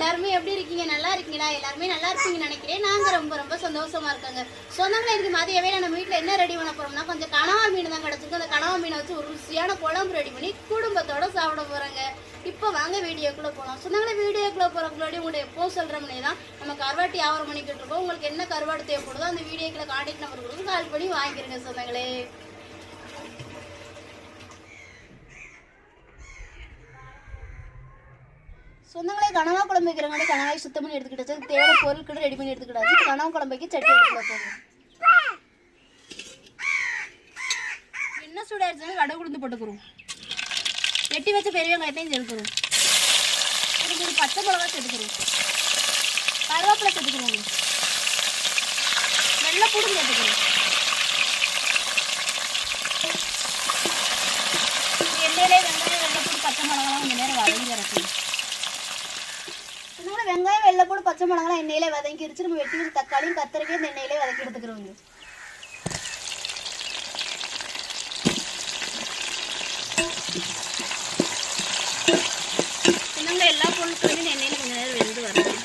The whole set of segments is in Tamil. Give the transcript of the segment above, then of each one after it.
எல்லாருமே எப்படி இருக்கீங்க? நல்லா இருக்கீங்களா? எல்லாருமே நல்லா இருப்பீங்கன்னு நினைக்கிறேன். நாங்க ரொம்ப ரொம்ப சந்தோஷமா இருக்காங்க. சொந்தங்களை இதுக்கு மதியவே நம்ம வீட்டில் என்ன ரெடி பண்ண போறோம்னா கொஞ்சம் கனவா மீன் தான் கிடச்சிருக்கு. அந்த கனவா மீனை வச்சு ஒரு ருசியான குழம்பு ரெடி பண்ணி குடும்பத்தோட சாப்பிட போறாங்க. இப்போ வாங்க வீடியோக்குள்ளே போகலாம் சொந்தங்களே வீடியோக்குள்ளே போறதுக்கு முன்னாடி உங்களுடைய எப்போ சொல்றோம்னே தான் நம்ம கருவாட்டி வியாபாரம் பண்ணிக்கிட்டு இருக்கோம். உங்களுக்கு என்ன கருவாடு தேவைப்படுதோ அந்த வீடியோக்குள்ள கான்டாக்ட் நம்பர் கொடுத்து கால் பண்ணி வாங்கிக்கிறங்க சொந்தங்களே சொந்தங்களே கனவா குழம்பு வைக்கிறாங்க கனவாய் சுத்தம் பண்ணி எடுத்துக்கிட்டாச்சு தேவை பொருள் கூட ரெடி பண்ணி எடுத்துக்கிட்டாச்சு இப்போ கனவா சட்டி எடுத்துக்கலாம் போகும் என்ன சூடாயிருச்சாலும் கடை கொடுத்து போட்டுக்கிறோம் வெட்டி வச்ச பெரிய வெங்காயத்தையும் சேர்க்கிறோம் ஒரு பச்சை மிளகா சேர்த்துக்கிறோம் கருவேப்பிலை சேர்த்துக்கிறோம் வெள்ளைப்பூடும் சேர்த்துக்கிறோம் எண்ணெயிலே வெங்காயம் வெள்ளைப்பூடு பச்சை மிளகாலாம் கொஞ்சம் நேரம் வதங்கி இறக்கணும் வெங்காயம் பச்சை மிளகாலாம் எண்ணெயிலே வதங்கிருச்சு நம்ம வெட்டி வச்ச தக்காளியும் கத்திரிக்காயும் இந்த எண்ணெயிலே வதக்கி எடுத்துக்கிறோங்க. இன்னும் எல்லா பொருட்களுமே இந்த எண்ணெயில கொஞ்ச நேரம் வெந்து வரணும்.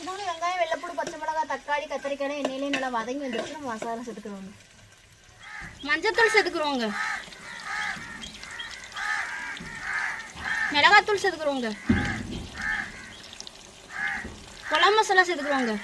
இன்னொன்று வெங்காயம் வெள்ளைப்பூடு பச்சை மிளகாய் தக்காளி கத்திரிக்காய் எண்ணெயிலே நல்லா வதங்கி வந்துருச்சு. நம்ம மசாலா சேர்த்துக்கிறோங்க மஞ்சத்தூள் சேர்த்துக்கிறோங்க மிளகாத்தூள் சேர்த்துக்கிறோங்க. குழம்பு மசாலா சேர்த்துக்கிறோங்க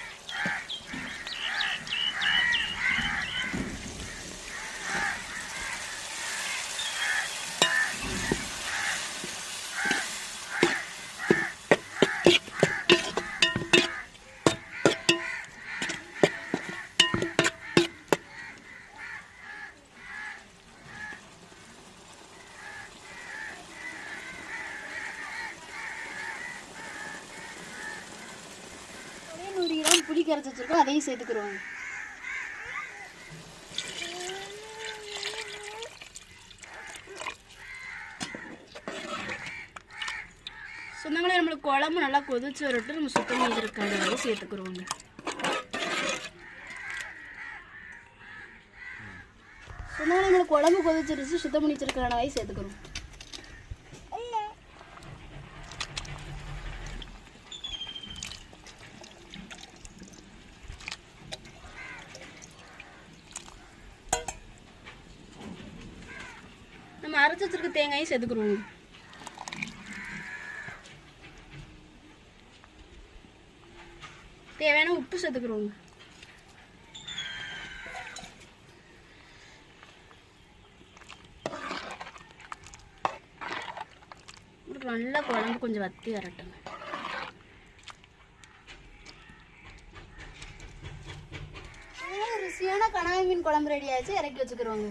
ஒரே நூறு கிராம் புளி கரைச்சி வச்சுருக்கோம் அதையும் சேர்த்துக்கிறோம் சொந்தங்களே நம்மளுக்கு குழம்பு நல்லா கொதிச்சு வரட்டு நம்ம சுத்தம் பண்ணிருக்காங்க அதை சேர்த்துக்கிறோங்க சொந்தங்களே நம்மளுக்கு குழம்பு கொதிச்சிருச்சு சுத்தம் பண்ணி வச்சிருக்கான வயசு சேர்த்துக்கிறோம் நம்ம அரைச்சி வச்சிருக்க தேங்காயும் சேர்த்துக்கிறோம் தேவையான உப்பு சேர்த்துக்கிறோம் நல்லா குழம்பு கொஞ்சம் வத்தி வரட்டும். ருசியான கனவை மீன் குழம்பு ரெடி ஆச்சு இறக்கி வச்சுக்கிறோங்க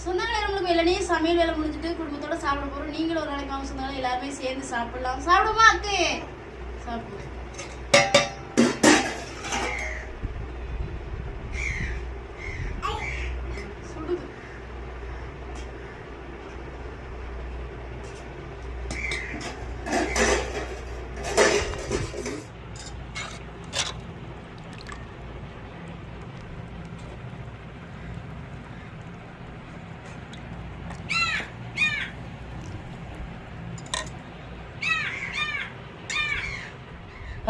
சொன்னாங்களே நம்மளுக்கு வெள்ளனே சமையல் வேலை முடிஞ்சுட்டு குடும்பத்தோட சாப்பிட போறோம். நீங்களும் ஒரு நாளைக்கு வாங்க சொன்னாலும் எல்லாருமே சேர்ந்து சாப்பிடலாம். சாப்பிடுமா அக்கு சாப்பிடுவோம்.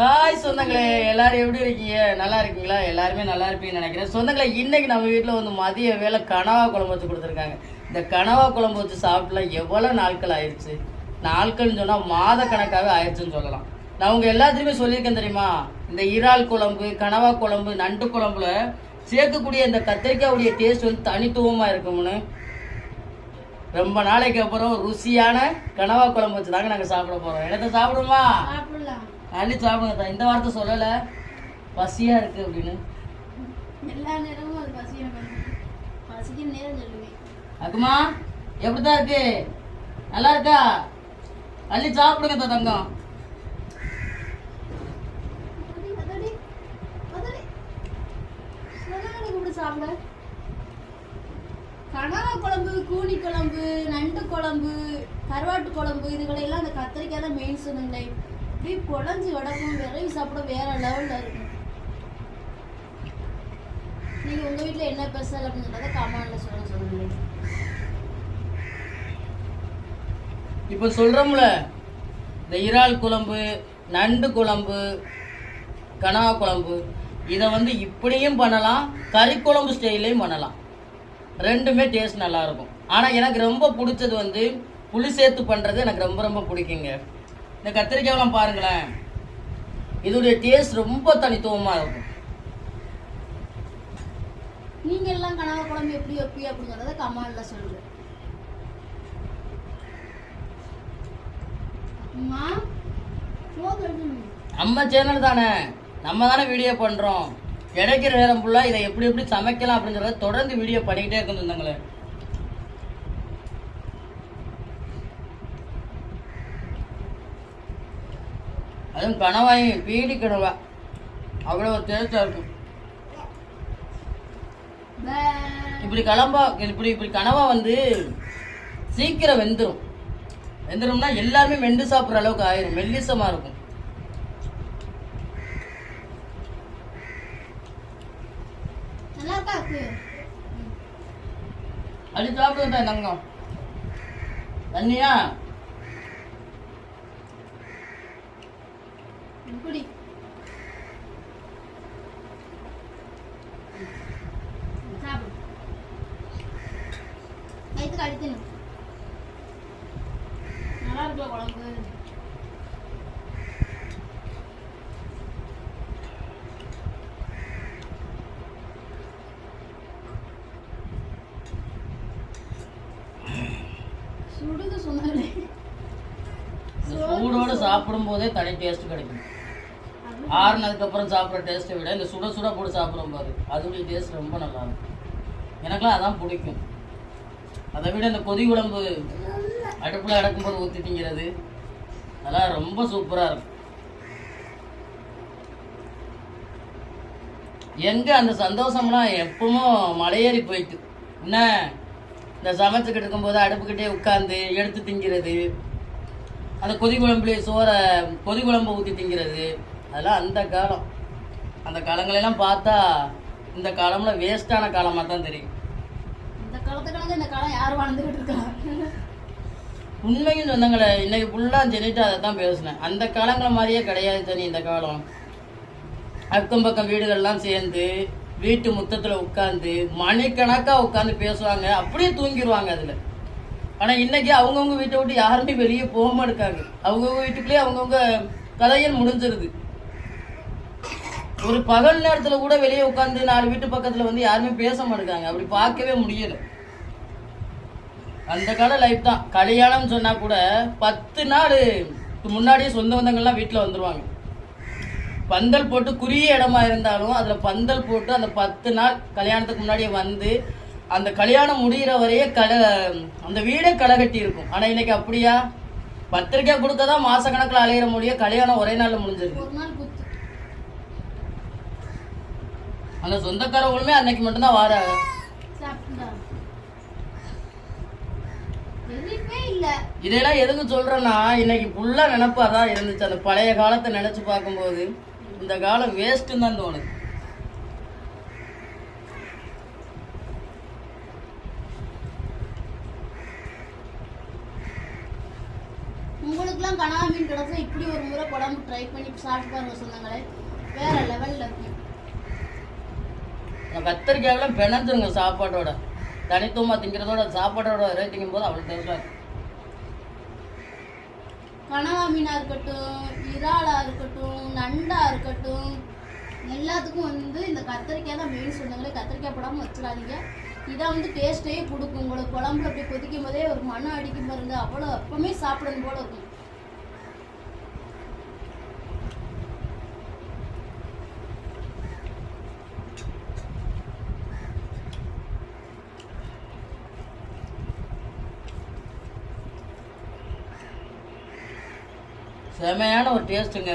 ஹாய் சொந்தங்களே எல்லாரும் எப்படி இருக்கீங்க? நல்லா இருக்கீங்களா? எல்லாருமே நல்லா இருப்பீங்கன்னு நினைக்கிறேன். சொந்தங்களே இன்னைக்கு நம்ம வீட்டில் வந்து மதிய வேளை கனவா குழம்பு வச்சு கொடுத்துருக்காங்க. இந்த கனவா குழம்பு வச்சு சாப்பிட்டுலாம் எவ்வளோ நாட்கள் ஆயிடுச்சு? நாட்கள்னு சொன்னால் மாத கணக்காகவே ஆயிடுச்சுன்னு சொல்லலாம். நான் உங்கள் எல்லாத்துலேயுமே சொல்லியிருக்கேன் தெரியுமா? இந்த இறால் குழம்பு கனவா குழம்பு நண்டு குழம்புல சேர்க்கக்கூடிய இந்த கத்திரிக்காவுடைய டேஸ்ட் வந்து தனித்துவமாக இருக்கும்னு. ரொம்ப நாளைக்கு அப்புறம் ருசியான கனவா குழம்பு வச்சு தாங்க நாங்கள் சாப்பிட போகிறோம் என்னத்தை சாப்பிடுமா சாப்பிடலாம். அள்ளி சாப்பிடுங்க தா. இந்த வார்த்தை சொல்லல. பசியா இருக்கு அப்படின்னு. எல்லா நேரமும் அது பசி எனக்கு வந்து. பசிக்கிற நேரம் சொல்லுவேன் அக்குமா எப்படிதான் இருக்கு? நல்லா இருக்கா அள்ளி சாப்பிடுங்க இந்த தங்கம் சாப்பிட. கனவா குழம்பு கூனி குழம்பு நண்டு குழம்பு கருவாட்டு குழம்பு இதுகளை எல்லாம் அந்த கத்திரிக்காய் தான் மெயின் சொன்னீங்களே. அப்படியே குழஞ்சி வடக்கும் விரைவி சாப்பிட வேற லெவல்ல இருக்கும். நீங்க உங்க வீட்ல என்ன ஸ்பெஷல் அப்படின்றத கமெண்ட்ல சொல்ல சொல்லுங்க. இப்போ சொல்றோம்ல இந்த இறால் குழம்பு நண்டு குழம்பு கனவா குழம்பு இதை வந்து இப்படியும் பண்ணலாம் கறி குழம்பு ஸ்டைல்லையும் பண்ணலாம். ரெண்டுமே டேஸ்ட் நல்லா இருக்கும். ஆனால் எனக்கு ரொம்ப பிடிச்சது வந்து புளி சேர்த்து பண்ணுறது எனக்கு ரொம்ப ரொம்ப பிடிக்குங்க. இந்த கத்திரிக்காயெல்லாம் பாருங்களேன். இதோடைய டேஸ்ட் ரொம்ப தனித்துவமாக இருக்கும். நீங்க எல்லாம் கனவா குழம்பு எப்படி வைப்பி அப்படிங்கறத கமெண்ட்ல போதும் நம்ம சேனல் தானே. நம்ம தானே வீடியோ பண்ணுறோம் கிடைக்கிற நேரம் ஃபுல்லாக இதை எப்படி எப்படி சமைக்கலாம் அப்படிங்கிறத தொடர்ந்து வீடியோ பண்ணிக்கிட்டே இருக்கும் சொந்தங்களே அதுவும் கனவாயும் பீடி கனவா அவ்வளோ டேஸ்டாக இருக்கும். இப்படி கிளம்பா இப்படி இப்படி கனவா வந்து சீக்கிரம் வெந்துடும் வெந்துரும்னா எல்லாருமே மெண்டு சாப்பிட்ற அளவுக்கு ஆயிரும். மெல்லிசமாக இருக்கும்? அடி சாப்பிடுதா தங்கம். தண்ணியா இப்படி சாப்பிடு வயிற்றுக்கு அடிக்கணும் நல்லா இருக்குல்ல குழம்பு சுடுது சொன்னாலே. சூடோட சாப்பிடும் போதே தனி டேஸ்ட் கிடைக்கும். ஆறுனதுக்கு அப்புறம் சாப்பிட்ற டேஸ்ட்டை விட இந்த சுட சுட போட்டு சாப்பிடும் பாரு அதோடைய டேஸ்ட் ரொம்ப நல்லா இருக்கும் எனக்குலாம் அதான் பிடிக்கும். அதை விட இந்த கொதி குழம்பு அடுப்பில் அடக்கும்போது ஊற்றி திங்கிறது அதெல்லாம் ரொம்ப சூப்பராக இருக்கும். எங்கே அந்த சந்தோஷம்லாம் எப்பவும் மலையேறி போயிட்டு என்ன இந்த சமைச்சுக்கிட்டு இருக்கும்போது அடுப்புக்கிட்டே உட்காந்து எடுத்து திங்கிறது. அந்த கொதி குழம்புல சோறை கொதி குழம்பு ஊற்றி திங்கிறது. அதெல்லாம் அந்த காலம். அந்த காலங்களெல்லாம் பார்த்தா இந்த காலம்ல வேஸ்டான காலமாக தான் தெரியும். இந்த காலத்துக்காக இந்த காலம் யார் வாழ்ந்துகிட்டு இருக்கா உண்மையும் சொந்தங்களே இன்னைக்கு ஃபுல்லாக ஜெனிட்டு அதை தான் பேசினேன். அந்த காலங்கள் மாதிரியே கிடையாது தனி இந்த காலம். அக்கம் பக்கம் வீடுகள்லாம் சேர்ந்து வீட்டு முத்தத்தில் உட்காந்து மணிக்கணக்காக உட்காந்து பேசுவாங்க. அப்படியே தூங்கிடுவாங்க அதில். ஆனால் இன்றைக்கி அவங்கவுங்க வீட்டை விட்டு யாருமே வெளியே போக மாட்டாங்க. அவங்கவுங்க வீட்டுக்குள்ளேயே அவங்கவுங்க கதையல் முடிஞ்சிருது. ஒரு பகல் நேரத்தில் கூட வெளியே உட்காந்து நாலு வீட்டு பக்கத்தில் வந்து யாருமே பேச மாட்டேங்காங்க. அப்படி பார்க்கவே முடியலை. அந்த கால லைஃப் தான். கல்யாணம்னு சொன்னால் கூட பத்து நாள் முன்னாடியே சொந்த பந்தங்கள்லாம் வீட்டில் வந்துடுவாங்க பந்தல் போட்டு குறுகிய இடமா இருந்தாலும் அதுல பந்தல் போட்டு அந்த பத்து நாள் கல்யாணத்துக்கு முன்னாடியே வந்து அந்த கல்யாணம் முடிகிற வரையே கல அந்த வீடே களை கட்டி இருக்கும். ஆனா இன்னைக்கு அப்படியா? பத்திரிக்கை கொடுக்க தான் மாசக்கணக்கில் அலையிற முடியும் கல்யாணம் ஒரே நாள்ல முடிஞ்சிருக்கு. அந்த சொந்தக்காரவங்களுமே அன்னைக்கு மட்டும்தான் வாராங்க. இதெல்லாம் எதுக்கு சொல்றேன்னா இன்னைக்கு ஃபுல்லா நினப்பா தான் இருந்துச்சு. அந்த பழைய காலத்தை நினைச்சு பார்க்கும்போது இந்த காலம் வேஸ்ட்டுன்னு தான் தோணுது. உங்களுக்குலாம் கனவா மீன் கிடைச்சா இப்படி ஒரு முறை குழம்பு ட்ரை பண்ணி சாப்பிட்டு பாருங்க சொந்தங்களே. வேற லெவல்ல இருக்கும் கத்திரிக்காயெல்லாம் பிணைஞ்சிருங்க சாப்பாட்டோட. தனித்துவமாக திங்கிறதோட சாப்பாட்டோட ரேட்டிங்கும் போது அவ்வளோ டேஸ்டாக இருக்கும் கனவா மீனாக இருக்கட்டும் இறாலா இருக்கட்டும் நண்டா இருக்கட்டும் எல்லாத்துக்கும் வந்து இந்த கத்திரிக்காய் தான் மெயின் சொன்னாங்களே. கத்திரிக்காய் போடாமல் வச்சிடாதீங்க. இதான் வந்து டேஸ்ட்டே கொடுக்கும். உங்களுக்கு குழம்புல அப்படி கொதிக்கும் போதே ஒரு மனம் அடிக்கும் பாருங்க. அவ்வளோ எப்பவுமே சாப்பிடணும் போல இருக்கும். செமையான ஒரு டேஸ்ட்டுங்க